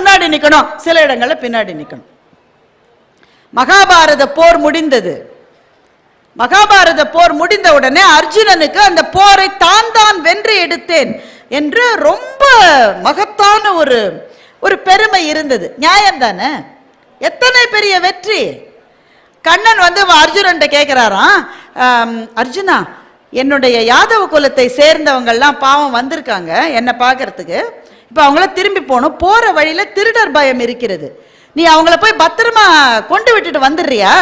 முன்னாடி நிக்கணும் சில இடங்கள்ல பின்னாடி நிக்கணும். மகாபாரத போர் முடிந்தது. மகாபாரத போர் முடிந்த உடனே அர்ஜுனனுக்கு அந்த போரை தான் தான் வென்று எடுத்தேன் என்று ரொம்ப மகத்தான ஒரு ஒரு பெருமை இருந்தது. நியாயம் தானே எத்தனை பெரிய வெற்றி? கண்ணன் வந்து அர்ஜுனன்ட்ட கேட்கிறாராம் அர்ஜுனா என்னுடைய யாதவ குலத்தை சேர்ந்தவங்கெல்லாம் பாவம் வந்திருக்காங்க என்னை பார்க்கறதுக்கு. இப்போ அவங்கள திரும்பி போகணும். போகிற வழியில் திருடர் பயம் இருக்கிறது. நீ அவங்கள போய் பத்திரமா கொண்டு விட்டுட்டு வந்துடுறியா?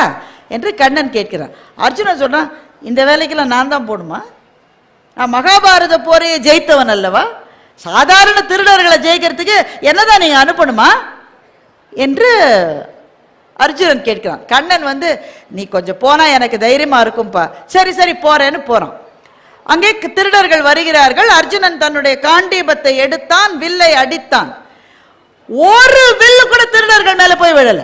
என்று கண்ணன் கேட்கிறான். அர்ஜுனன் சொல்கிறான் இந்த வேலைக்கெல்லாம் நான் தான் போகணுமா? நான் மகாபாரத போரையே ஜெயித்தவன் அல்லவா? சாதாரண திருடர்களை ஜெயிக்கிறதுக்கு என்னதான் நீங்கள் அனுப்பணுமா? என்று அர்ஜுனன் கேட்கிறான். கண்ணன் வந்து நீ கொஞ்சம் போனால் எனக்கு தைரியமாக இருக்கும்ப்பா சரி சரி போகிறேன்னு போகிறான் அங்கே திருடர்கள் வருகிறார்கள். அர்ஜுனன் தன்னுடைய காண்டீபத்தை எடுத்தான் வில்லை அடித்தான். ஒரு வில்லு கூட திருடர்கள் மேல போய் விழல.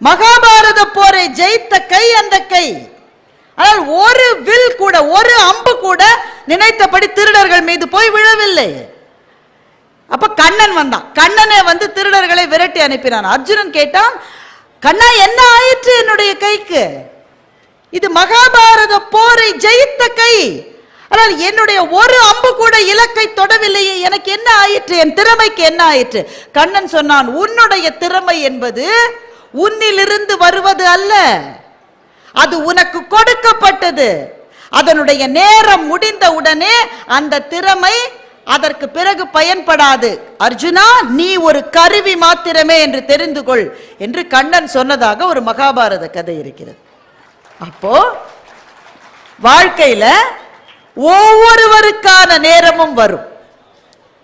மகாபாரத போரை ஜெயித்த கை அந்த கை. ஆனால் ஒரு வில் கூட ஒரு அம்பு கூட நினைத்தபடி திருடர்கள் மீது போய் விழவில்லை. அப்ப கண்ணன் வந்தான். கண்ணனே வந்து திருடர்களை விரட்டி அனுப்பினான். அர்ஜுனன் கேட்டான் கண்ணா என்ன ஆயிற்று என்னுடைய கைக்கு? இது மகாபாரத போரை ஜெயித்த கை. ஆனால் என்னுடைய ஒரு அம்பு கூட இலக்கை தொடவில்லையே. எனக்கு என்ன ஆயிற்று? என் திறமைக்கு என்ன ஆயிற்று? கண்ணன் சொன்னான் உன்னுடைய திறமை என்பது உன்னிலிருந்து வருவது அல்ல. அது உனக்கு கொடுக்கப்பட்டது. அதனுடைய நேரம் முடிந்த உடனே அந்த திறமை அதற்கு பிறகு பயன்படாது. அர்ஜுனா நீ ஒரு கருவி மாத்திரமே என்று தெரிந்து கொள் என்று கண்ணன் சொன்னதாக ஒரு மகாபாரத கதை இருக்கிறது. அப்போ வாழ்க்கையில ஒவ்வொருவருக்கான நேரமும் வரும்.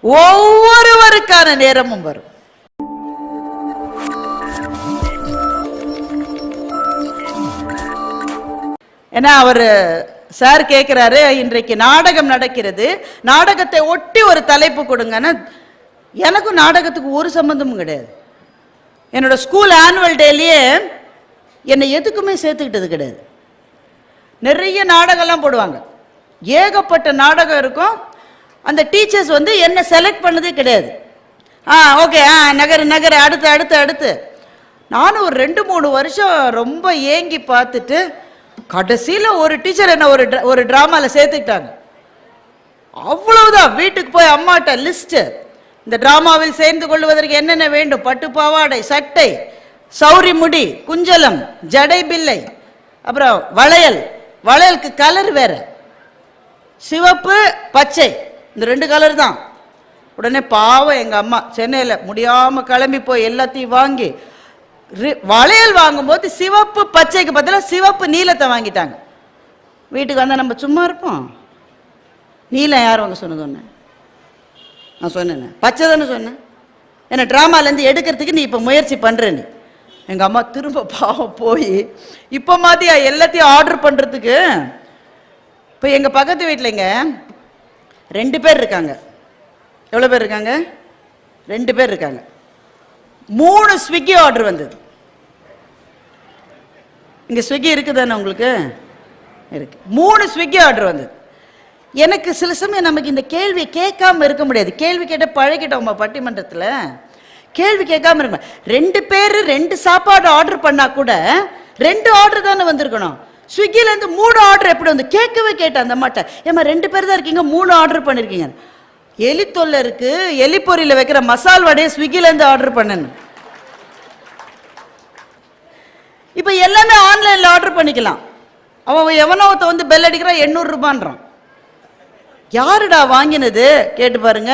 ஒவ்வொருவருக்கான நேரமும் வரும். ஏன்னா அவர் சார் கேட்குறாரு இன்றைக்கு நாடகம் நடக்கிறது. நாடகத்தை ஒட்டி ஒரு தலைப்பு கொடுங்கன்னா. எனக்கும் நாடகத்துக்கு ஒரு சம்மந்தமும் கிடையாது. என்னோட ஸ்கூல் ஆனுவல் டேலேயே என்னை எதுக்குமே சேர்த்துக்கிட்டது கிடையாது. நிறைய நாடகம்லாம் போடுவாங்க. ஏகப்பட்ட நாடகம் இருக்கும். அந்த டீச்சர்ஸ் வந்து என்ன செலக்ட் பண்ணதே கிடையாது. ஆ ஓகே ஆ நகரு நகர் அடுத்து அடுத்து அடுத்து. நானும் ஒரு ரெண்டு மூணு வருஷம் ரொம்ப ஏங்கி பார்த்துட்டு கடைசியில் ஒரு டீச்சர் என்ன ஒரு ஒரு ட்ராமாவில் சேர்த்துக்கிட்டாங்க. அவ்வளவுதான் வீட்டுக்கு போய் அம்மாட்ட லிஸ்ட்டு இந்த ட்ராமாவில் சேர்ந்து கொள்வதற்கு என்னென்ன வேண்டும்? பட்டு பாவாடை சட்டை சௌரி முடி குஞ்சலம் ஜடை பில்லை அப்புறம் வளையல் வளையலுக்கு கலர் வேற. சிவப்பு பச்சை. இந்த ரெண்டு கலர் தான். உடனே பாவம் எங்கள் அம்மா. சென்னையில் முடியாமல் கிளம்பி போய் எல்லாத்தையும் வாங்கி ரி- வளையல் வாங்கும்போது சிவப்பு பச்சைக்கு பதிலாக சிவப்பு நீலத்தை வாங்கிட்டாங்க. வீட்டுக்கு வந்தால் நம்ம சும்மா இருப்போம். நீலம் யார் வாங்க சொன்னது ஒன்று நான் சொன்னேன். பச்சை தானே சொன்னேன். என்ன ட்ராமாலேருந்து எடுக்கிறதுக்கு நீ இப்போ முயற்சி பண்ணுற நீ. எங்கள் அம்மா திரும்ப பாவம் போய் இப்போ மாதிரியா எல்லாத்தையும் ஆர்டர் பண்ணுறதுக்கு இப்போ எங்கள் பக்கத்து வீட்டிலங்க ரெண்டு பேர் இருக்காங்க. எவ்வளோ பேர் இருக்காங்க? ரெண்டு பேர் இருக்காங்க. மூணு ஸ்விக்கி ஆர்டர் வந்தது. இங்கே ஸ்விக்கி இருக்குதானே உங்களுக்கு? இருக்கு. மூணு ஸ்விக்கி ஆர்டர் வந்தது. எனக்கு சில சமயம் நமக்கு இந்த கேள்வி கேட்காம இருக்க முடியாது. கேள்வி கேட்ட பழகிட்டோம்மா பட்டிமன்றத்தில். கேள்வி கேட்காம இருக்க ரெண்டு பேர் ரெண்டு சாப்பாடு ஆர்டர் பண்ணா கூட ரெண்டு ஆர்டர் தானே வந்திருக்கணும். ஸ்விக்கில இருந்து மூணு ஆர்டர் எப்படி வந்து? கேட்கவே கேட்டேன் அந்த அம்மாட்ட. ஏமா ரெண்டு பேர் தான் இருக்கீங்க மூணு ஆர்டர் பண்ணிருக்கீங்க. எலி தொல்லை இருக்கு எலி பொரியில வைக்கிற மசால் வடையை ஸ்விக்கில இருந்து ஆர்டர் பண்ணணும் இப்போ எல்லாமே ஆன்லைன்ல ஆர்டர் பண்ணிக்கலாம். அவன் எவனோ ஒருத்தன் வந்து பெல் அடிக்கிறான் எண்ணூறு ரூபான்றான். யாருடா வாங்கினது? கேட்டு பாருங்க.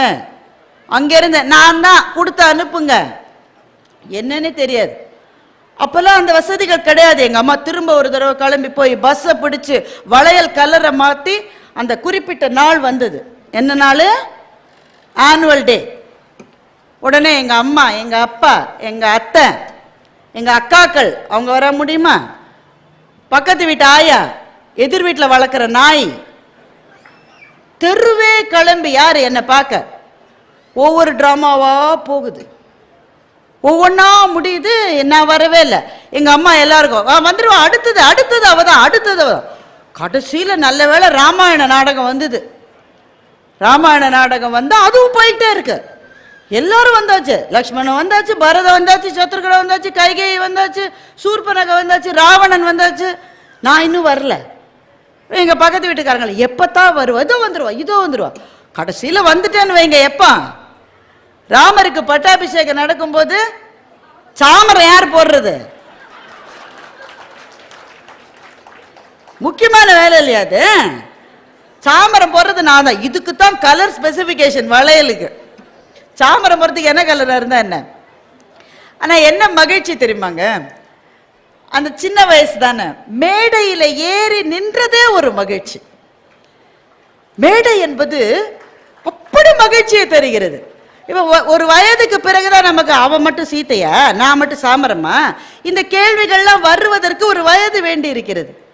அங்கிருந்து நான் தான் கொடுத்து அனுப்புங்க. என்னன்னே தெரியாது. அப்பெல்லாம் அந்த வசதிகள் கிடையாது. எங்க அம்மா திரும்ப ஒரு தடவை கிளம்பி போய் பஸ்ஸை பிடிச்சு வளையல் கலரை மாத்தி அந்த குறிப்பிட்ட நாள் வந்தது. என்ன நாள்? ஆனுவல் டே உடனே எங்க அம்மா எங்க அப்பா எங்க அத்தை எங்க அக்காக்கள் அவங்க வர முடியுமா? பக்கத்து வீட்டு ஆயா எதிர் வீட்டில் வளர்க்குற நாய். தெருவே கிளம்பி யார் என்னை பார்க்க? ஒவ்வொரு ட்ராமாவாக போகுது. ஒவ்வொன்றா முடியுது நான் வரவே இல்லை. எங்கள் அம்மா எல்லாருக்கும் வந்துடுவா அடுத்தது அடுத்தது அவ தான் அடுத்தது அவ தான். கடைசியில் நல்ல வேளை ராமாயண நாடகம் வந்தது. ராமாயண நாடகம் வந்தால் அதுவும் போயிட்டே இருக்கு. எல்லாரும் வந்தாச்சு. லக்ஷ்மணன் வந்தாச்சு பரத வந்தாச்சு சத்ருகட வந்தாச்சு கைகை வந்தாச்சு சூர்பனக வந்தாச்சு ராவணன் வந்தாச்சு. நான் இன்னும் வரல. எங்கள் பக்கத்து வீட்டுக்காரங்களை எப்போ தான் வருவா? இதோ வந்துடுவா இதோ வந்துடுவா கடைசியில் வந்துட்டேன்னு வைங்க எப்போ. ராமருக்கு பட்டாபிஷேகம் நடக்கும்போது சாமரம் யார் போடுறது? முக்கியமான வேலை இல்லையா அது? சாமரம் போடுறது நான் தான். இதுக்கு தான் கலர் ஸ்பெசிஃபிகேஷன் வளையலுக்கு. சாமரம் போடுறதுக்கு என்ன கலராக இருந்தால் என்ன? ஆனால் என்ன மகிழ்ச்சி தெரியுமாங்க? அந்த சின்ன வயசு தானே. மேடையில் ஏறி நின்றதே ஒரு மகிழ்ச்சி. மேடை என்பது அப்படி மகிழ்ச்சியை தருகிறது. இப்போ ஒரு வயதுக்கு பிறகுதான் நமக்கு அவன் மட்டும் சீத்தையா நான் மட்டும் சாமரமா? இந்த கேள்விகள்லாம் வருவதற்கு ஒரு வயது வேண்டி இருக்கிறது.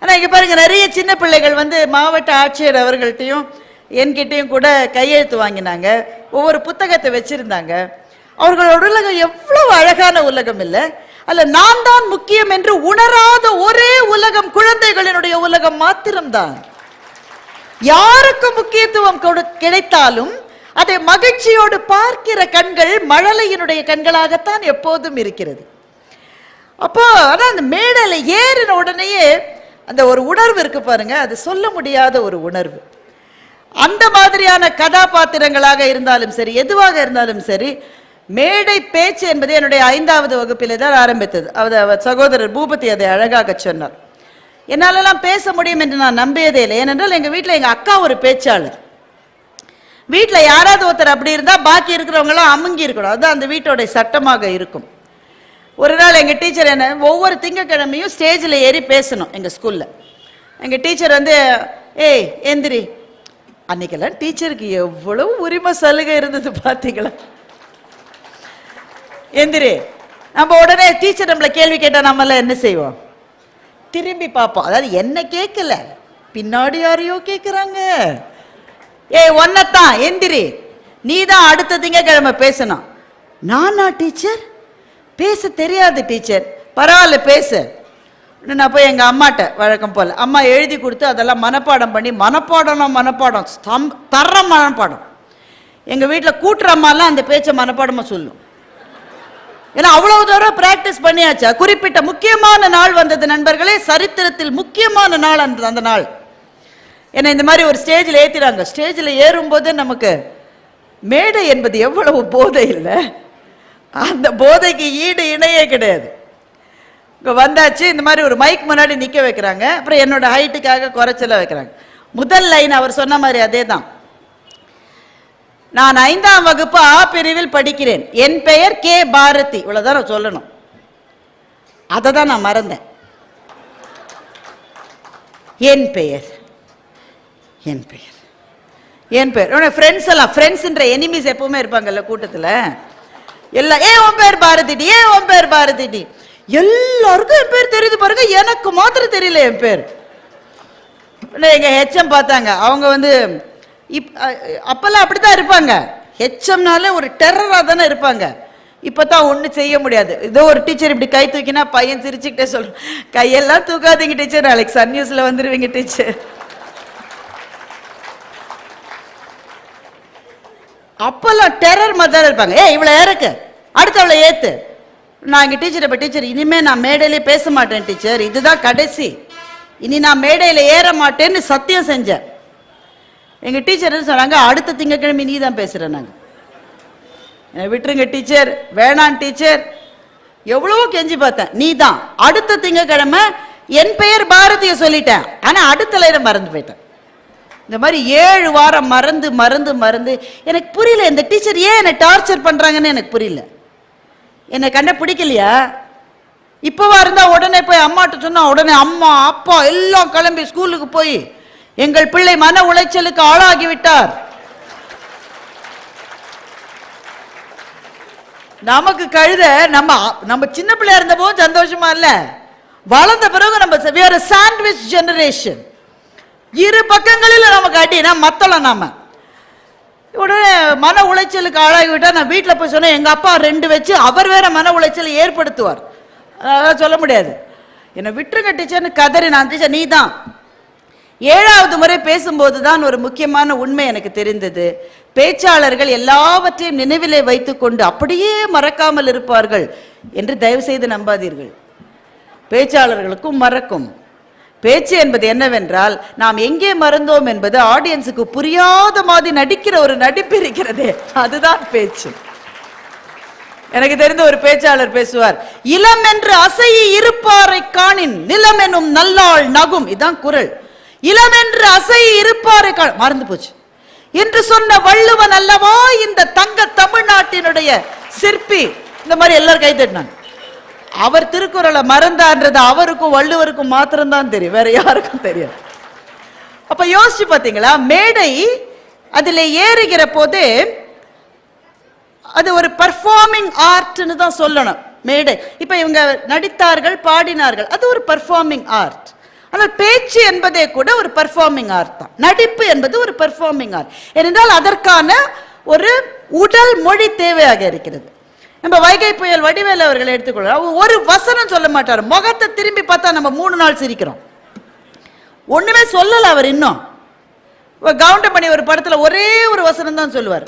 ஆனால் இங்கே பாருங்க நிறைய சின்ன பிள்ளைகள் வந்து மாவட்ட ஆட்சியர் அவர்கள்ட்டையும் என்கிட்டையும் கூட கையெழுத்து வாங்கினாங்க. ஒவ்வொரு புத்தகத்தை வச்சுருந்தாங்க. அவர்களோட உலகம் எவ்வளோ அழகான உலகம் இல்லை? அல்ல நான் தான் முக்கியம் என்று உணராத ஒரே உலகம் குழந்தைகளினுடைய உலகம் மாத்திரம்தான். யாருக்கு முக்கியத்துவம் கொடு- கிடைத்தாலும் அதை மகிழ்ச்சியோடு பார்க்கிற கண்கள் மழலையினுடைய கண்களாகத்தான் எப்போதும் இருக்கிறது. அப்போ ஆனால் அந்த மேடையில ஏறின உடனேயே அந்த ஒரு உணர்வு இருக்கு பாருங்க. அது சொல்ல முடியாத ஒரு உணர்வு. அந்த மாதிரியான கதாபாத்திரங்களாக இருந்தாலும் சரி எதுவாக இருந்தாலும் சரி மேடை பேச்சு என்பது என்னுடைய ஐந்தாவது வகுப்பிலே தான் ஆரம்பித்தது. அவர் அவர் சகோதரர் பூபதி அதை அழகாக சொன்னார். என்னாலெல்லாம் பேச முடியும் என்று நான் நம்பியதே இல்லை. ஏனென்றால் எங்கள் வீட்டில் எங்கள் அக்கா ஒரு பேச்சாளர். வீட்டில் யாராவது ஒருத்தர் அப்படி இருந்தால் பாக்கி இருக்கிறவங்களாம் அமுங்கி இருக்கணும். அதுதான் அந்த வீட்டோடைய சட்டமாக இருக்கும். ஒரு நாள் எங்கள் டீச்சர் என்ன ஒவ்வொரு திங்கக்கிழமையும் ஸ்டேஜில் ஏறி பேசணும் எங்கள் ஸ்கூலில் எங்கள் டீச்சர் வந்து ஏய் எந்திரி. அன்னைக்கெல்லாம் டீச்சருக்கு எவ்வளவு உரிமை சலுகை இருந்தது பார்த்தீங்களா எந்திரி. நம்ம உடனே டீச்சர் நம்மளை கேள்வி கேட்டால் நம்மளாம் என்ன செய்வோம்? திரும்பி பார்ப்போம். அதாவது என்ன கேட்கல? பின்னாடி யாரையோ கேட்குறாங்க ஏய் ஒன்னத்தான் எந்திரி. நீ தான் அடுத்த திங்கக்கிழமை பேசணும். நானா டீச்சர்? பேச தெரியாது டீச்சர். பரவாயில்ல பேசு. நான் போய் எங்கள் அம்மாட்ட வழக்கம் போல் அம்மா எழுதி கொடுத்து அதெல்லாம் மனப்பாடம் பண்ணி மனப்பாடம்னா மனப்பாடம் ஸ்தம் தர மனப்பாடம். எங்கள் வீட்டில் கூட்டுற அம்மாலாம் அந்த பேச்சை மனப்பாடமாக சொல்லும். ஏன்னா அவ்வளவு தூரம் பிராக்டிஸ் பண்ணியாச்சா? குறிப்பிட்ட முக்கியமான நாள் வந்தது நண்பர்களே. சரித்திரத்தில் முக்கியமான நாள் அந்த அந்த நாள். ஏன்னா இந்த மாதிரி ஒரு ஸ்டேஜில் ஏற்றிடுறாங்க ஸ்டேஜில் ஏறும்போது நமக்கு மேடை என்பது எவ்வளவு போதை இல்லை. அந்த போதைக்கு ஈடு இணையே கிடையாது. இப்போ வந்தாச்சு இந்த மாதிரி ஒரு மைக் முன்னாடி நிற்க வைக்கிறாங்க. அப்புறம் என்னோட ஹைட்டுக்காக குறைச்சல வைக்கிறாங்க. முதல் லைன் அவர் சொன்ன மாதிரி அதே தான் நான் ஐந்தாம் வகுப்பு ஆ பிரிவில் படிக்கிறேன். என் பெயர் கே பாரதி. இவ்வளோதான் நான் சொல்லணும். அதை தான் நான் மறந்தேன். என் பெயர். என் பெயர். என் பெயர். உன ஃப்ரெண்ட்ஸ் எல்லாம் ஃப்ரெண்ட்ஸ்ன்ற எனிமீஸ் எப்பவுமே இருப்பாங்கல்ல கூட்டத்தில்? எல்லாம் ஏ உன் பேர் பாரதிடி ஏ உன் பேர் பாரதிடி. எல்லாருக்கும் என் பேர் தெரியுது பாருங்க. எனக்கு மாத்திரம் தெரியல என் பேர் இல்லை எங்கள் ஹெச்எம் பார்த்தாங்க. அவங்க வந்து இப் அப்போல்லாம் அப்பெல்லாம் அப்படி தான் இருப்பாங்க ஹெச்எம்னாலே ஒரு டெரராக தானே இருப்பாங்க. இப்போ தான் ஒன்றும் செய்ய முடியாது. ஏதோ ஒரு டீச்சர் இப்படி கை தூக்கினா பையன் சிரிச்சுக்கிட்டே சொல்கிறேன் கையெல்லாம் தூக்காதீங்க டீச்சர் நாளைக்கு சன் நியூஸில் வந்துடுவீங்க டீச்சர் அப்போல்லாம் டெரர் மாதிரி தான் இருப்பாங்க. ஏ இவ்வளோ இறக்கு. அடுத்தவளை ஏத்து. நான் எங்கள் டீச்சர் இப்போ டீச்சர் இனிமே நான் மேடையிலே பேச மாட்டேன் டீச்சர் இதுதான் கடைசி. இனி நான் மேடையில் ஏற மாட்டேன்னு சத்தியம் செஞ்சேன் எங்கள் டீச்சர் என்ன சொன்னாங்க? அடுத்த திங்கக்கிழமை நீ தான் பேசுகிறேன் நாங்கள் விட்டுருங்க டீச்சர் வேணாம் டீச்சர் எவ்வளவோ கெஞ்சி பார்த்தேன். நீ தான் அடுத்த திங்கக்கிழமை என் பெயர் பாரதியை சொல்லிட்டேன். ஆனால் அடுத்த லைனை மறந்து போயிட்டேன். இந்த மாதிரி ஏழு வாரம் மறந்து மறந்து மறந்து எனக்கு புரியல இந்த டீச்சர் ஏன் என்னை டார்ச்சர் பண்ணுறாங்கன்னு எனக்கு புரியல. என்னை கண்ட பிடிக்கலையா இப்போவா இருந்தால் உடனே போய் அம்மாட்ட சொன்னால் உடனே அம்மா அப்பா எல்லாம் கிளம்பி ஸ்கூலுக்கு போய் எங்கள் பிள்ளை மன உளைச்சலுக்கு ஆளாகிவிட்டார். நமக்கு கழுத நம்ம நம்ம சின்ன பிள்ளையா இருந்த போதும் சந்தோஷமா இல்ல. வளர்ந்த பிறகு நம்ம வேற சாண்ட்விச் ஜெனரேஷன் இரு பக்கங்களில் நம்ம அடினா மத்தளம் நாம? உடனே மன உளைச்சலுக்கு ஆளாகிவிட்டால் நான் வீட்டில் போய் சொன்னேன் எங்கள் அப்பா ரெண்டு வச்சு அவர் வேற மன உளைச்சலை ஏற்படுத்துவார். அதெல்லாம் சொல்ல முடியாது. என்னை விட்டுருங்க டீச்சர்னு கதறி நான் டீச்சர் நீ தான் ஏழாவது முறை பேசும்போது தான் ஒரு முக்கியமான உண்மை எனக்கு தெரிந்தது. பேச்சாளர்கள் எல்லாவற்றையும் நினைவிலே வைத்துக்கொண்டு அப்படியே மறக்காமல் இருப்பார்கள் என்று தயவுசெய்து நம்பாதீர்கள். பேச்சாளர்களுக்கும் மறக்கும். பேச்சு என்பது என்னவென்றால் நாம் எங்கே மறந்தோம் என்பது ஆடியன்ஸுக்கு புரியாத மாதிரி நடிக்கிற ஒரு நடிப்பு இருக்கிறதே அதுதான் பேச்சு. எனக்கு தெரிந்த ஒரு பேச்சாளர் பேசுவார் இளம் என்று அசையி இருப்பாரை காணின் நிலம் எனும் நல்லாள் நகும் இதான் குரல். இளம் என்று அசையி இருப்பாரை கா மறந்து போச்சு. என்று சொன்ன வள்ளுவன் அல்லவா இந்த தங்க தமிழ்நாட்டினுடைய சிற்பி? இந்த மாதிரி எல்லாரும் கை தட்டினாங்க. அவர் திருக்குறளை மறந்தான்றது அவருக்கும் வள்ளுவருக்கும் மாத்திரம்தான் தெரியும். வேற யாருக்கும் தெரியாது. அப்ப யோசிச்சு பாத்தீங்களா? மேடை அதில் ஏறுகிற போது அது ஒரு பர்ஃபார்மிங் ஆர்ட்னு தான் சொல்லணும். மேடை. இப்போ இவங்க நடித்தார்கள் பாடினார்கள். அது ஒரு பர்ஃபார்மிங் ஆர்ட் ஆனால் பேச்சு என்பதே கூட ஒரு பர்ஃபார்மிங் ஆர்ட் தான். நடிப்பு என்பது ஒரு பர்ஃபார்மிங் ஆர்ட் ஏனென்றால் அதற்கான ஒரு உடல் மொழி தேவையாக இருக்கிறது. நம்ம வைகை புயல் வடிவேல் அவர்களை எடுத்துக்கொள்ளலாம் ஒரு வசனம் சொல்ல மாட்டார். முகத்தை திரும்பி பார்த்தா நம்ம மூணு நாள் சிரிக்கிறோம். ஒண்ணுமே சொல்லல அவர் இன்னும். கவுண்டமணி ஒரு படத்துல ஒரே ஒரு வசனம் தான் சொல்லுவார்.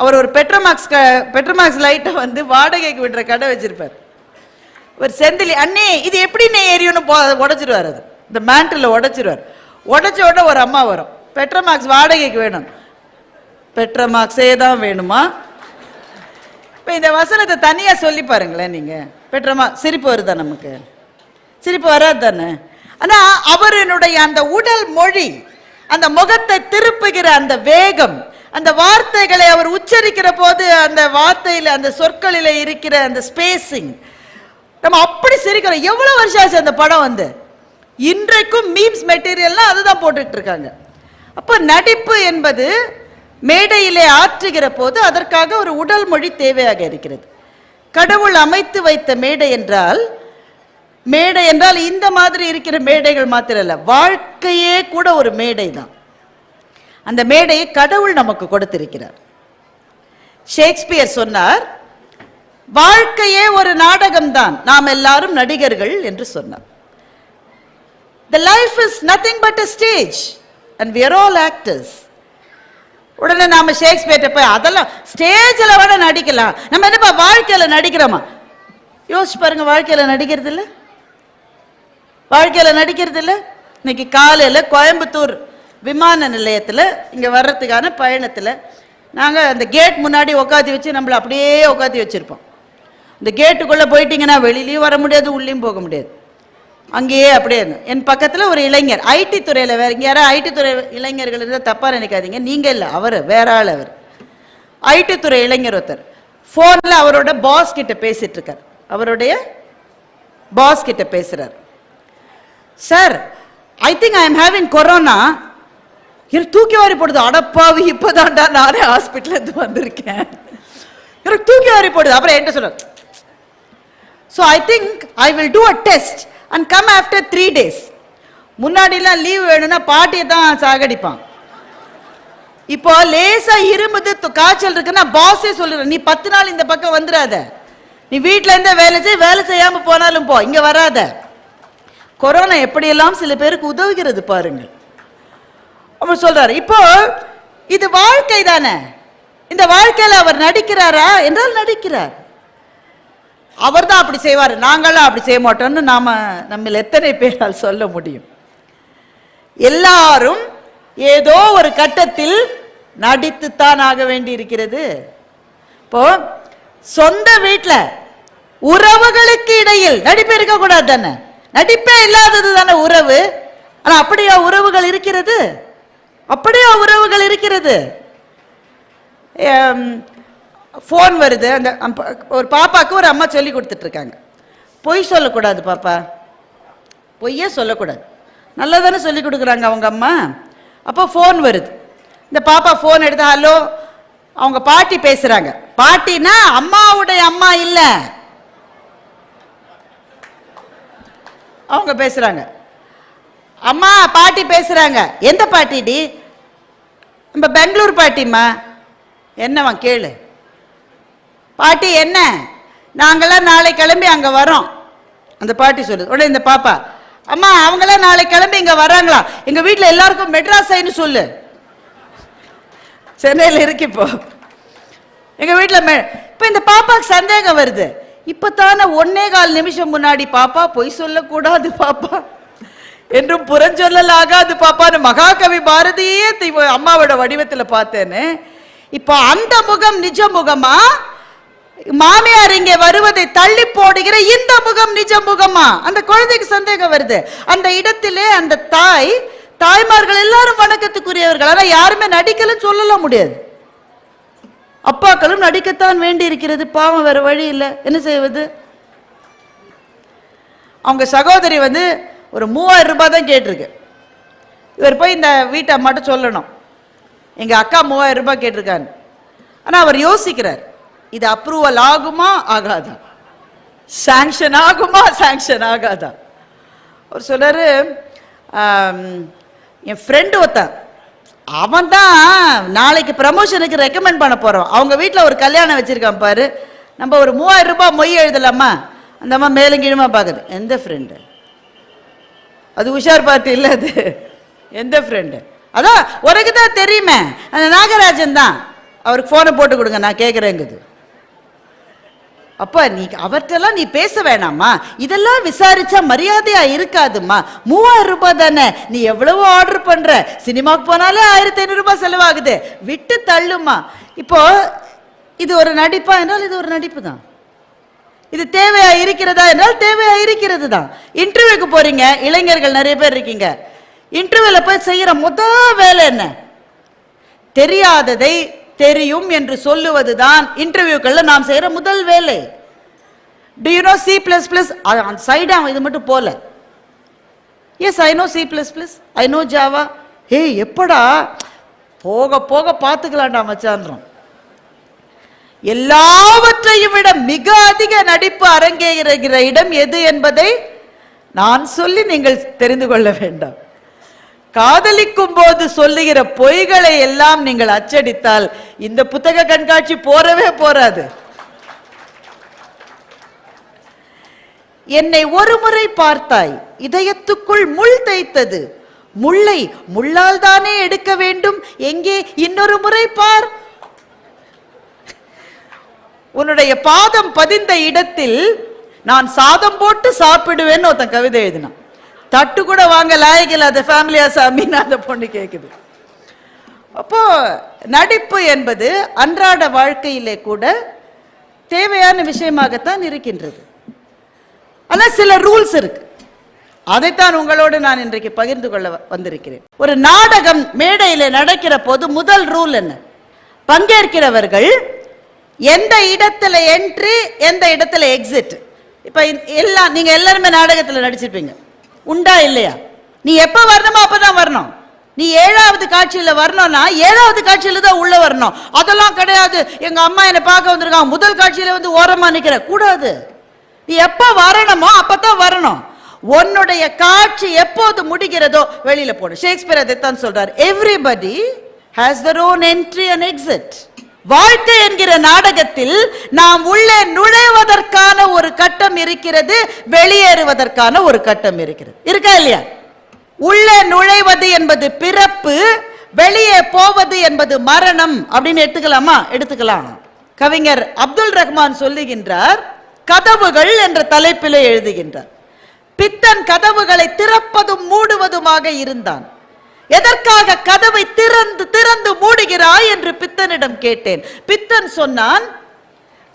அவர் ஒரு பெட்ரோமாக்ஸ் க பெட்ரோமாக்ஸ் லைட்டை வந்து வாடகைக்கு விடுற கடை வச்சிருப்பார். ஒரு செந்திலி அண்ணே இது எப்படி நே எரியும்னு போ உடைச்சிருவார் அது. இந்த மேண்டில் உடைச்சிருவார். உடைச்ச உடனே ஒரு அம்மா வரும். பெட்ரோமாக்ஸ் வாடகைக்கு வேணும். பெட்ரோமாக்ஸே தான் வேணுமா? இப்போ இந்த வசனத்தை தனியாக சொல்லி பாருங்களேன் நீங்கள் பெட்ரோமா சிரிப்பு வருதா நமக்கு? சிரிப்பு வராது தானே? ஆனால் அவரினுடைய அந்த உடல் மொழி அந்த முகத்தை திருப்புகிற அந்த வேகம் அந்த வார்த்தைகளை அவர் உச்சரிக்கிற போது அந்த வார்த்தையில் அந்த சொற்களில் இருக்கிற அந்த ஸ்பேசிங் நம்ம அப்படி சிரிக்கிறோம். எவ்வளோ வருஷம் ஆச்சு அந்த படம் வந்து? இன்றைக்கும் மீம்ஸ் மெட்டீரியல்லாம் அதுதான் போட்டுட்டு இருக்காங்க. அப்போ நடிப்பு என்பது மேடையிலே ஆற்றுகிற போது அதற்காக ஒரு உடல் மொழி தேவையாக இருக்கிறது. கடவுள் அமைத்து வைத்த மேடை என்றால் மேடை என்றால் இந்த மாதிரி இருக்கிற மேடைகள் மாத்திரம் இல்ல வாழ்க்கையே கூட ஒரு மேடை தான். அந்த மேடையை கடவுள் நமக்கு கொடுத்திருக்கிறார். ஷேக்ஸ்பியர் சொன்னார் வாழ்க்கையே ஒரு நாடகம்தான் நாம் எல்லாரும் நடிகர்கள் என்று சொன்னார். The life is nothing but a stage and we are all உடனே நாம ஷேக்ஸ்பியர்ட்ட போய் அதெல்லாம் ஸ்டேஜில் விட நடிக்கலாம். நம்ம என்னப்பா வாழ்க்கையில் நடிக்கிறோமா? யோசிச்சு பாருங்க வாழ்க்கையில் நடிக்கிறது இல்லை வாழ்க்கையில் நடிக்கிறது இல்லை இன்னைக்கு காலையில் கோயம்புத்தூர் விமான நிலையத்தில் இங்கே வர்றதுக்கான பயணத்தில் நாங்கள் அந்த கேட் முன்னாடி உட்காந்து வச்சு நம்மளை அப்படியே உட்காந்து வச்சுருப்போம். இந்த கேட்டுக்குள்ளே போயிட்டீங்கன்னா வெளியிலையும் வர முடியாது உள்ளேயும் போக முடியாது. அங்கேயே அப்படியே இருந்தோம். என் பக்கத்தில் ஒரு இளைஞர். ஐடி துறையில் வேற இங்கே யாரும் ஐடி துறை இளைஞர்கள் இருந்தால் தப்பாக நினைக்காதீங்க. நீங்கள் இல்லை அவர் வேற ஆள் அவர். ஐடி துறை இளைஞர் ஒருத்தர். ஃபோனில் அவரோட பாஸ் கிட்ட பேசிட்டு இருக்கார். அவருடைய பாஸ் கிட்ட பேசுகிறார் sir I think I am having corona எனக்கு தூக்கி வாரி போடுது. அடப்பாவி இப்போதான்டா நானே ஹாஸ்பிட்டல் இருந்து வந்திருக்கேன். எனக்கு தூக்கி வாரி போடுது. அப்புறம் என்ன சொல்ற so I think I will do a test and come after three days முன்னாடிலாம் லீவ் வேணும்னா பாட்டியை தான் சாகடிப்பான். இப்போ லேசா இருமுது காய்ச்சல் இருக்குன்னா பாஸே சொல்லுறேன் நீ பத்து நாள் இந்த பக்கம் வந்துடாத நீ வீட்டில இருந்தே வேலை செய் வேலை செய்யாம போனாலும் போ இங்க வராத. கொரோனா எப்படியெல்லாம் சில பேருக்கு உதவுகிறது பாருங்கள். அவர் சொல்றாரு இப்போ இது வாழ்க்கை தானே. இந்த வாழ்க்கையில் அவர் நடிக்கிறாரா? என்றால் நடிக்கிறார். அவர் தான் அப்படி செய்வார். நாங்களாம் அப்படி செய்ய மாட்டோம்னு நாம நம்ம எத்தனை பேரால் சொல்ல முடியும். எல்லாரும் ஏதோ ஒரு கட்டத்தில் நடித்துத்தான் ஆக வேண்டி இருக்கிறது இப்போ சொந்த வீட்டில் உறவுகளுக்கு இடையில் நடிப்பு இருக்கக்கூடாது தானே? நடிப்பே இல்லாதது தானே உறவு? ஆனால் அப்படியா உறவுகள் இருக்கிறது? அப்படியா உறவுகள் இருக்கிறது? ஃபோன் வருது அந்த ஒரு பாப்பாவுக்கு ஒரு அம்மா சொல்லி கொடுத்துட்டு இருக்காங்க பொய் சொல்லக்கூடாது பாப்பா. பொய்யே சொல்லக்கூடாது. நல்லா தானே சொல்லி கொடுக்குறாங்க அவங்க அம்மா. அப்போ ஃபோன் வருது. இந்த பாப்பா ஃபோன் எடுத்து ஹலோ அவங்க பாட்டி பேசுறாங்க. பாட்டினா அம்மாவுடைய அம்மா இல்லை. அவங்க பேசுறாங்க. அம்மா பாட்டி பேசுறாங்க. எந்த பாட்டிடி? நம்ம பெங்களூர் பாட்டிம்மா. என்னவா கேளு. பாட்டி என்ன? நாங்களாம் நாளை கிளம்பி அங்கே வரோம். அந்த பாட்டி சொல்லுது உடனே இந்த பாப்பா அம்மா அவங்களாம் நாளை கிளம்பி இங்க வராங்களா? எங்க வீட்டில் எல்லாருக்கும் மெட்ராஸ் ஐன்னு சொல்லு. சென்னையில் இருக்கு இப்போ. எங்க வீட்ல மெ இப்போ இந்த பாப்பாக்கு சந்தேகம் வருது. இப்போ தானே ஒன்னே கால் நிமிஷம் முன்னாடி பாப்பா பொய் சொல்லக்கூடாது பாப்பா. என்றும் புறஞ்சொல்லல் ஆகாது பாப்பான்னு மகாகவி பாரதியே அம்மாவோட வடிவத்துல பார்த்தேன்னு. இப்போ அந்த முகம் நிஜ முகமா மாமியார் இங்கே வருவதை தள்ளி போடுகிற இந்த முகம் நிஜ முகமா? அந்த குழந்தைக்கு சந்தேகம் வருது. அந்த இடத்திலே அந்த தாய் தாய்மார்கள் எல்லாரும் வணக்கத்துக்குரியவர்கள். ஆனா யாருமே நடிக்கலன்னு சொல்லலாம் முடியாது. அப்பாக்களும் நடிக்கத்தான் வேண்டி இருக்கிறது. பாவம் வேற வழி இல்லை. என்ன செய்வது? அவங்க சகோதரி வந்து ஒரு மூவாயிரம் ரூபாய் தான் கேட்டிருக்கு. இவர் போய் இந்த வீட்டை மட்டும் சொல்லணும். எங்க அக்கா மூவாயிரம் ரூபாய் கேட்டிருக்காரு ஆனா அவர் யோசிக்கிறார். இது அப்ரூவல் ஆகுமா? ஆகாதா. சாங்ஷன் ஆகுமா? சாங்ஷன் ஆகாதா. அவர் சிலர் என் ஃப்ரெண்டு ஒருத்தன் அவன் தான் நாளைக்கு ப்ரமோஷனுக்கு ரெக்கமெண்ட் பண்ண போகிறோம் அவங்க வீட்டில் ஒரு கல்யாணம் வச்சுருக்கான் பாரு. நம்ம ஒரு மூவாயிரம் ரூபாய் மொய் எழுதலாமா? அந்த அம்மா மேலும் கீழுமா பார்க்குது. எந்த ஃப்ரெண்டு அது உஷார் பார்த்து இல்லை அது. எந்த ஃப்ரெண்டு அதான் உனக்கு தான் தெரியுமே. அந்த நாகராஜன் தான். அவருக்கு ஃபோனை போட்டு கொடுங்க நான் கேட்குறேங்குது அப்போ நீ அவர்கிட்டலாம் நீ பேச வேணாமா இதெல்லாம் விசாரிச்சா மரியாதையா இருக்காதும்மா. மூவாயிரம் ரூபாய் தானே. நீ எவ்வளவோ ஆர்டர் பண்ற. சினிமாக்கு போனாலே ஆயிரத்தி ஐநூறு ரூபாய் செலவாகுது. விட்டு தள்ளுமா இப்போ இது ஒரு நடிப்பா என்றால் இது ஒரு நடிப்பு தான் இது தேவையா இருக்கிறதா என்றால் தேவையா இருக்கிறது தான் இன்டர்வியூக்கு போறீங்க. இளைஞர்கள் நிறைய பேர் இருக்கீங்க. இன்டர்வியூல போய் செய்யற முத வேலை என்ன? தெரியாததை தெரியும் என்று சொல்லுவது தான் இன்டர்வியூக்கள்ல நாம் செய்யற முதல் வேலை. Do you know C plus plus அந்த சைடு அவன் இது மட்டும் போல. Yes I know C plus plus I know Java hey எப்படா? போக போக பார்த்துக்கலாம்டா மச்சான்றோம். எல்லாவற்றையும் விட மிக அதிக நடிப்பு அரங்கேறுகிற இடம் எது என்பதை நான் சொல்லி நீங்கள் தெரிந்து கொள்ள வேண்டாம். காதலிக்கும் போது சொல்லுகிற பொய்களை எல்லாம் நீங்கள் அச்சடித்தால் இந்த புத்தக கண்காட்சி போறவே போறாது. என்னை ஒரு முறை பார்த்தாய் இதயத்துக்குள் முள் தைத்தது. முள்ளை முள்ளால் தானே எடுக்க வேண்டும் எங்கே இன்னொரு முறை பார். உன்னுடைய பாதம் பதிந்த இடத்தில் நான் சாதம் போட்டு சாப்பிடுவேன்னு ஒருத்தன் கவிதை எழுதினான். தட்டு கூட வாங்க லாயக்கில் அந்த ஃபேமிலியா சாமின்னு அந்த பொண்ணு கேட்குது அப்போ நடிப்பு என்பது அன்றாட வாழ்க்கையிலே கூட தேவையான விஷயமாகத்தான் இருக்கின்றது. ஆனால் சில ரூல்ஸ் இருக்கு. அதைத்தான் உங்களோடு நான் இன்றைக்கு பகிர்ந்து கொள்ள வந்திருக்கிறேன். ஒரு நாடகம் மேடையில் நடக்கிற போது முதல் ரூல் என்ன? பங்கேற்கிறவர்கள் எந்த இடத்துல என்ட்ரி எந்த இடத்துல எக்ஸிட் இப்போ எல்லாம் நீங்கள் எல்லாருமே நாடகத்தில் நடிச்சிருப்பீங்க. உண்டா இல்லையா? நீ எப்ப வரணுமோ அப்பதான் வரணும். நீ ஏழாவது காட்சியில் வரணும்னா ஏழாவது காட்சியில் தான் உள்ள வரணும். அதெல்லாம் கிடையாது. எங்க அம்மா என்னை பார்க்க வந்திருக்காங்க. முதல் காட்சியில வந்து ஓரமா நிக்கிற. கூடாது. நீ எப்ப வரணுமோ அப்பதான் வரணும். உன்னுடைய காட்சி எப்போது முடிகிறதோ வெளியில போடு. ஷேக்ஸ்பியர் அதைத்தான் சொல்றார். Everybody has their own entry and exit வாழ்க்கை என்கிற நாடகத்தில் நாம் உள்ளே நுழைவதற்கான ஒரு கட்டம் இருக்கிறது வெளியேறுவதற்கான ஒரு கட்டம் இருக்கிறது. இருக்கா இல்லையா? உள்ளே நுழைவது என்பது பிறப்பு வெளியே போவது என்பது மரணம் அப்படின்னு எடுத்துக்கலாமா? எடுத்துக்கலாம். கவிஞர் அப்துல் ரஹ்மான் சொல்லுகின்றார் கதவுகள் என்ற தலைப்பிலே எழுதுகின்றார். பித்தன் கதவுகளை திறப்பதும் மூடுவதுமாக இருந்தான். எதற்காக கதவை திறந்து திறந்து மூடுகிறாய் என்று பித்தனிடம் கேட்டேன். பித்தன் சொன்னான்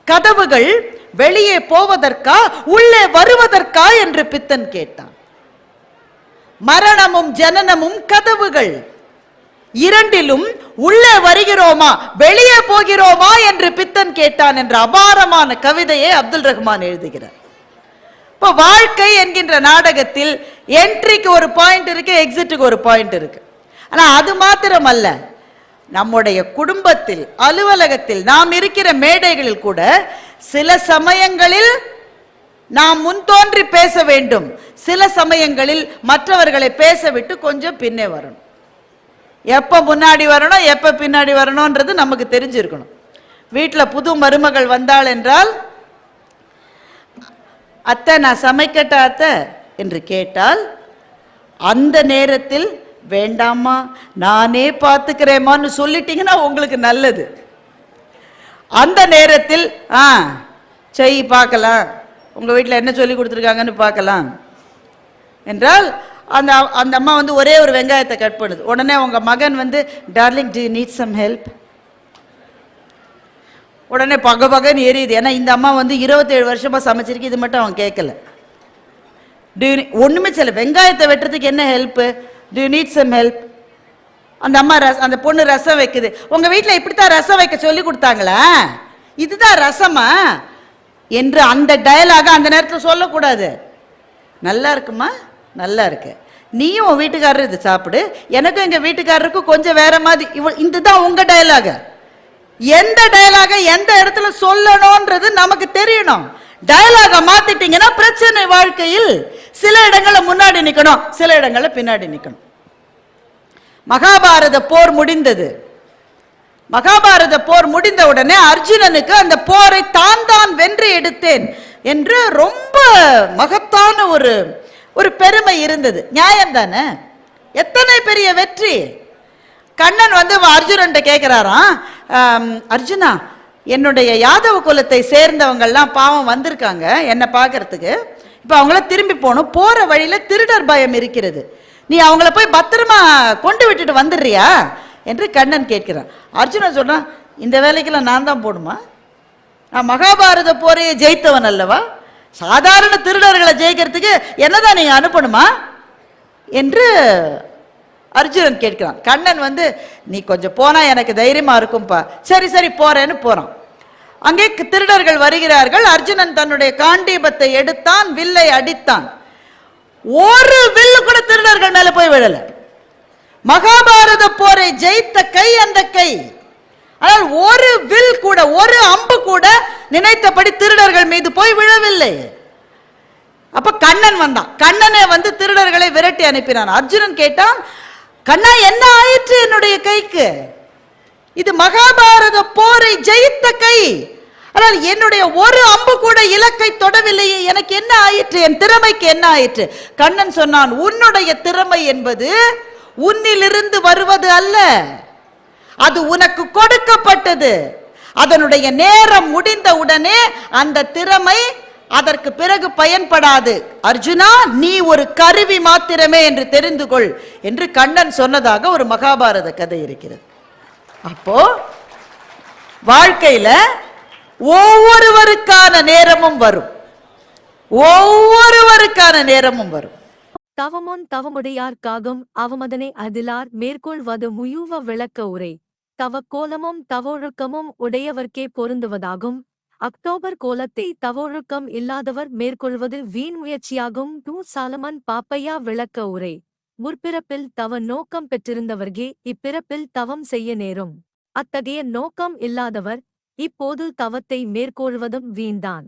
கதவுகள் வெளியே போவதற்கா உள்ளே வருவதற்கா? என்று பித்தன் கேட்டான். மரணமும் ஜனனமும் கதவுகள். இரண்டிலும் உள்ளே வருகிறோமா வெளியே போகிறோமா? என்று பித்தன் கேட்டான் என்ற அபாரமான கவிதையை அப்துல் ரஹ்மான் எழுதுகிறார். இப்போ வாழ்க்கை என்கின்ற நாடகத்தில் என்ட்ரிக்கு ஒரு பாயிண்ட் இருக்கு எக்ஸிட்டுக்கு ஒரு பாயிண்ட் இருக்கு. ஆனா அது மாத்திரம் அல்ல நம்முடைய குடும்பத்தில் அலுவலகத்தில் நாம் இருக்கிற மேடைகளில் கூட சில சமயங்களில் நாம் முன் தோன்றி பேச வேண்டும். சில சமயங்களில் மற்றவர்களை பேச விட்டு கொஞ்சம் பின்னே வரணும். எப்போ முன்னாடி வரணும் எப்போ பின்னாடி வரணும்ன்றது நமக்கு தெரிஞ்சிருக்கணும். வீட்டில் புது மருமகள் வந்தாள் என்றால் அத்தை நான் சமைக்கட்டா அத்தை என்று கேட்டால் அந்த நேரத்தில் வேண்டாமா நானே பார்த்துக்கிறேம்மான்னு சொல்லிட்டீங்கன்னா உங்களுக்கு நல்லது. அந்த நேரத்தில் ஆ செய் பார்க்கலாம். உங்கள் வீட்டில் என்ன சொல்லி கொடுத்துருக்காங்கன்னு பார்க்கலாம். என்றால் அந்த அந்த அம்மா வந்து ஒரே ஒரு வெங்காயத்தை கட் பண்ணுது. உடனே உங்கள் மகன் வந்து darling do need some help உடனே பக பகன்னு எரியுது ஏன்னா இந்த அம்மா வந்து இருபத்தேழு வருஷமா சமைச்சிருக்கு இது மட்டும் அவன் கேட்கல. டு ஒண்ணுமே சொல்ல வெங்காயத்தை வெட்டுறதுக்கு என்ன help do need some help அந்த அம்மா ரச அந்த பொண்ணு ரசம் வைக்குது. உங்க வீட்டில் இப்படித்தான் ரசம் வைக்க சொல்லி கொடுத்தாங்களா? இதுதான் ரசமா? என்று அந்த டயலாக அந்த நேரத்தில் சொல்லக்கூடாது. நல்லா இருக்குமா? நல்லா இருக்கு. நீயும் உன் வீட்டுக்காரர் இது சாப்பிடு. எனக்கும் எங்கள் வீட்டுக்காரருக்கும் கொஞ்சம் வேற மாதிரி. இவ இதுதான் உங்க டயலாக எந்த டயலாக எந்த இடத்துல சொல்லணும்ன்றது நமக்கு தெரியணும். டயலாக மாத்திட்டீங்கன்னா பிரச்சனை வாழ்க்கையில் சில இடங்களை முன்னாடி நிக்கணும் சில இடங்களை பின்னாடி நிக்கணும். மகாபாரத போர் முடிந்தது. மகாபாரத போர் முடிந்த உடனே அர்ஜுனனுக்கு அந்த போரை தான் தான் வென்று எடுத்தேன் என்று ரொம்ப மகத்தான ஒரு ஒரு பெருமை இருந்தது. நியாயம் தானே? எத்தனை பெரிய வெற்றி? கண்ணன் வந்து அர்ஜுனன்ட்ட கேட்கிறாராம் அர்ஜுனா என்னுடைய யாதவ குலத்தை சேர்ந்தவங்கள்லாம் பாவம் வந்திருக்காங்க என்னை பார்க்கறதுக்கு. இப்போ அவங்கள திரும்பி போகணும். போகிற வழியில் திருடர் பயம் இருக்கிறது. நீ அவங்கள போய் பத்திரமா கொண்டு விட்டுட்டு வந்துடுறியா? என்று கண்ணன் கேட்கிறான். அர்ஜுனன் சொல்கிறான் இந்த வேலைக்கெல்லாம் நான் தான் போடுமா நான் மகாபாரத போரையே ஜெயித்தவன் அல்லவா? சாதாரண திருடர்களை ஜெயிக்கிறதுக்கு என்னதான் நீங்கள் அனுப்பணுமா? என்று அர்ஜுனன் கேட்கிறான் கண்ணன் வந்து நீ கொஞ்சம் போனா எனக்கு தைரியமா இருக்கும்பா. சரி சரி போறேன்னு போறான். அங்கே திருடர்கள் வருகிறார்கள். அர்ஜுனன் தன்னுடைய காண்டீபத்தை எடுத்தான் வில்லை அடித்தான். ஒரு வில்லு கூட திருடர்கள் மேல போய் விழல. மகாபாரத போரை ஜெயித்த கை அந்த கை. ஆனால் ஒரு வில் கூட ஒரு அம்பு கூட நினைத்தபடி திருடர்கள் மீது போய் விழவில்லை. அப்ப கண்ணன் வந்தான். கண்ணனை வந்து திருடர்களை விரட்டி அனுப்பினான். அர்ஜுனன் கேட்டான் கண்ணா என்ன ஆயிற்று என்னுடைய கைக்கு? இது மகாபாரத போரை ஜெயித்த கை. ஆனால் என்னுடைய ஒரு அம்பு கூட இலக்கை தொடவில்லையே. எனக்கு என்ன ஆயிற்று? என் திறமைக்கு என்ன ஆயிற்று? கண்ணன் சொன்னான் உன்னுடைய திறமை என்பது உன்னிலிருந்து வருவது அல்ல. அது உனக்கு கொடுக்கப்பட்டது. அதனுடைய நேரம் முடிந்த உடனே அந்த திறமை அதற்கு பிறகு பயன்படாது. அர்ஜுனா நீ ஒரு கருவி மாத்திரமே என்று தெரிந்து கொள் என்று கண்ணன் சொன்னதாக ஒரு மகாபாரத கதை இருக்கிறது. அப்போ வாழ்க்கையில ஒவ்வொருவருக்கான நேரமும் வரும். ஒவ்வொருவருக்கான நேரமும் வரும். தவமொன் தவமுடையார்க்காகும் அவமதனை அதிலார் மேற்கொள்வது முயூவ விளக்க உரை. தவ கோலமும் தவொழுக்கமும் உடையவர்க்கே பொருந்துவதாகும். அக்டோபர் கோலத்தை தவொழுக்கம் இல்லாதவர் மேற்கொள்வது வீண் முயற்சியாகும். டூ சாலமன் பாப்பையா விளக்க உரை. முற்பிறப்பில் தவ நோக்கம் பெற்றிருந்தவர்கே இப்பிறப்பில் தவம் செய்ய நேரும். அத்தகைய நோக்கம் இல்லாதவர் இப்போது தவத்தை மேற்கொள்வதும் வீண்தான்.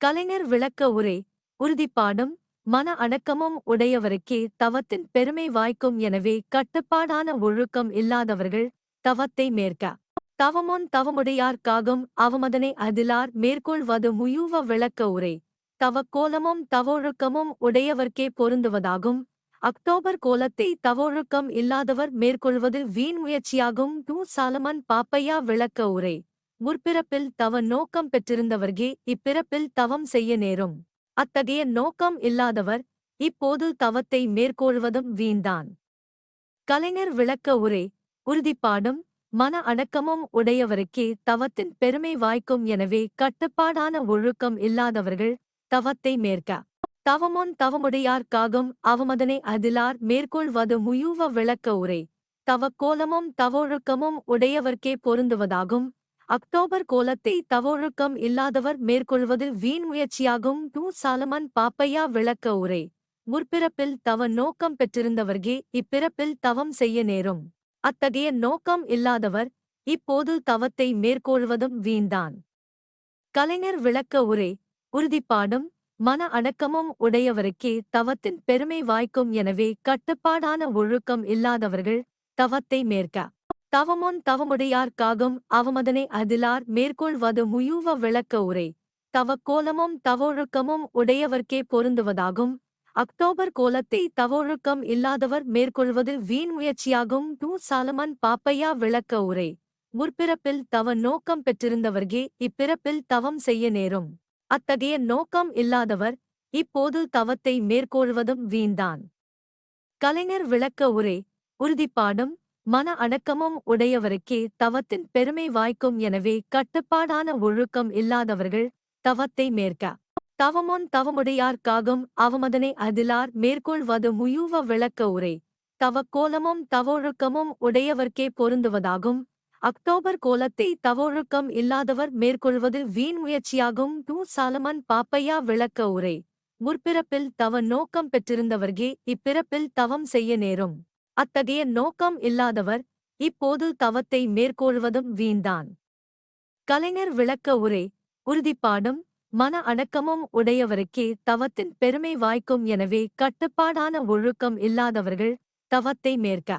கலைஞர் விளக்க உரை. உறுதிப்பாடும் மன அடக்கமும் உடையவருக்கே தவத்தின் பெருமை வாய்க்கும். எனவே கட்டுப்பாடான ஒழுக்கம் இல்லாதவர்கள் தவத்தை மேற்க. தவமொன் தவமுடையார்க்காகும் அவமதனை அதிலார் மேற்கொள்வது முயூவ விளக்க உரை. தவக்கோலமும் தவொழுக்கமும் உடையவர்க்கே பொருந்துவதாகும். அக்டோபர் கோலத்தை தவொழுக்கம் இல்லாதவர் மேற்கொள்வது வீண் முயற்சியாகும். டூ சாலமன் பாப்பையா விளக்க உரை. முற்பிறப்பில் தவ நோக்கம் பெற்றிருந்தவர்கே இப்பிறப்பில் தவம் செய்ய நேரும். அத்தகைய நோக்கம் இல்லாதவர் இப்போது தவத்தை மேற்கொள்வதும் வீண்தான். கலைஞர் விளக்க உரை. உறுதிப்பாடும் மன அடக்கமும் உடையவருக்கே தவத்தின் பெருமை வாய்க்கும். எனவே கட்டுப்பாடான ஒழுக்கம் இல்லாதவர்கள் தவத்தை மேற்க. தவமுன் தவமுடையார்க்காகும். அவமதனை அதிலார் மேற்கொள்வது முயூவ விளக்க உரை. தவக்கோலமும் தவொழுக்கமும் உடையவர்க்கே பொருந்துவதாகும். அக்டோபர் கோலத்தை தவொழுக்கம் இல்லாதவர் மேற்கொள்வது வீண் முயற்சியாகும். டூ சாலமன் பாப்பையா விளக்க உரை. முற்பிறப்பில் தவ நோக்கம் பெற்றிருந்தவர்கே இப்பிறப்பில் தவம் செய்ய நேரும். அத்தகைய நோக்கம் இல்லாதவர் இப்போது தவத்தை மேற்கொள்வதும் வீண்தான். கலைஞர் விளக்க உரை உறுதிப்பாடும் மன அடக்கமும் உடையவருக்கே தவத்தின் பெருமை வாய்க்கும் எனவே கட்டுப்பாடான ஒழுக்கம் இல்லாதவர்கள் தவத்தை மேற்க. தவமுன் தவமுடையார்க்காகும் அவமதனை அதிலார் மேற்கொள்வது முயூவ விளக்க உரை. தவக்கோலமும் தவொழுக்கமும் உடையவர்க்கே பொருந்துவதாகும் அக்டோபர் கோலத்தை தவொழுக்கம் இல்லாதவர் மேற்கொள்வது வீண் முயற்சியாகும். டூ சாலமன் பாப்பையா விளக்க உரை. முற்பிறப்பில் தவ நோக்கம் பெற்றிருந்தவர்கே இப்பிறப்பில் தவம் செய்ய நேரும். அத்தகைய நோக்கம் இல்லாதவர் இப்போது தவத்தை மேற்கொள்வதும் வீண்தான். கலைஞர் விளக்க உரை. உறுதிப்பாடும் மன அடக்கமும் உடையவருக்கே தவத்தின் பெருமை வாய்க்கும். எனவே கட்டுப்பாடான ஒழுக்கம் இல்லாதவர்கள் தவத்தை மேற்க. தவமொன் தவமுடையார்க்காகும் அவமதனை அதிலார் மேற்கொள்வது முயூவ விளக்க உரை. தவக்கோலமும் தவொழுக்கமும் உடையவர்க்கே பொருந்துவதாகும். அக்டோபர் கோலத்தை தவொழுக்கம் இல்லாதவர் மேற்கொள்வது வீண் முயற்சியாகும். டூ சாலமன் பாப்பையா விளக்க உரை. முற்பிறப்பில் தவ நோக்கம் பெற்றிருந்தவர்கே இப்பிறப்பில் தவம் செய்ய நேரும். அத்தகைய நோக்கம் இல்லாதவர் இப்போது தவத்தை மேற்கொள்வதும் வீண்தான். கலைஞர் விளக்க உரை. உறுதிப்பாடும் மன அடக்கமும் உடையவருக்கே தவத்தின் பெருமை வாய்க்கும். எனவே கட்டுப்பாடான ஒழுக்கம் இல்லாதவர்கள் தவத்தை மேற்க